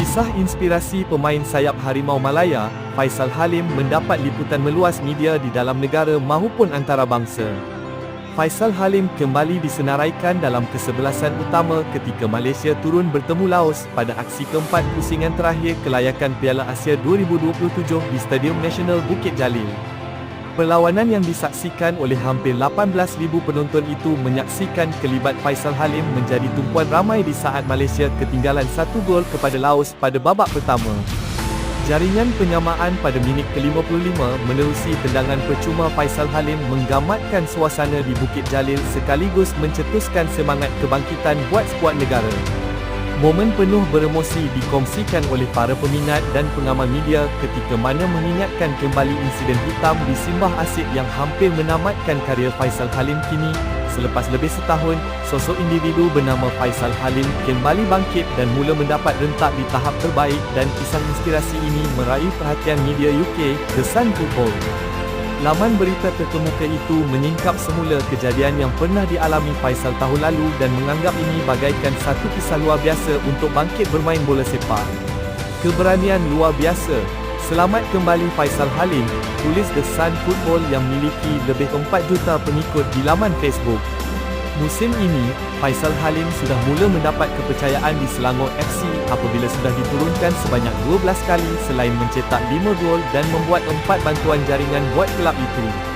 Kisah inspirasi pemain sayap Harimau Malaya, Faisal Halim mendapat liputan meluas media di dalam negara maupun antarabangsa. Faisal Halim kembali disenaraikan dalam kesebelasan utama ketika Malaysia turun bertemu Laos pada aksi keempat pusingan terakhir kelayakan Piala Asia 2027 di Stadium Nasional Bukit Jalil. Perlawanan yang disaksikan oleh hampir 18,000 penonton itu menyaksikan kelibat Faisal Halim menjadi tumpuan ramai di saat Malaysia ketinggalan satu gol kepada Laos pada babak pertama. Jaringan penyamaan pada minit ke-55 menerusi tendangan percuma Faisal Halim menggamatkan suasana di Bukit Jalil sekaligus mencetuskan semangat kebangkitan buat skuad negara. Momen penuh beremosi dikongsikan oleh para peminat dan pengamal media ketika mana mengingatkan kembali insiden hitam di Simbah Asyik yang hampir menamatkan karier Faisal Halim kini. Selepas lebih setahun, sosok individu bernama Faisal Halim kembali bangkit dan mula mendapat rentak di tahap terbaik dan kisah inspirasi ini meraih perhatian media UK, The Sun Football. Laman berita terkemuka itu menyingkap semula kejadian yang pernah dialami Faisal tahun lalu dan menganggap ini bagaikan satu kisah luar biasa untuk bangkit bermain bola sepak. Keberanian luar biasa. Selamat kembali Faisal Halim, tulis The Sun Football yang memiliki lebih 4 juta pengikut di laman Facebook. Musim ini, Faisal Halim sudah mula mendapat kepercayaan di Selangor FC apabila sudah diturunkan sebanyak 12 kali selain mencetak 5 gol dan membuat 4 bantuan jaringan buat kelab itu.